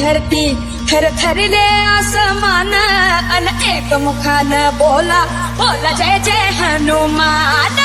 धरती थर थरीले आसमान अन एक मुखान बोला बोला जय जय हनुमान.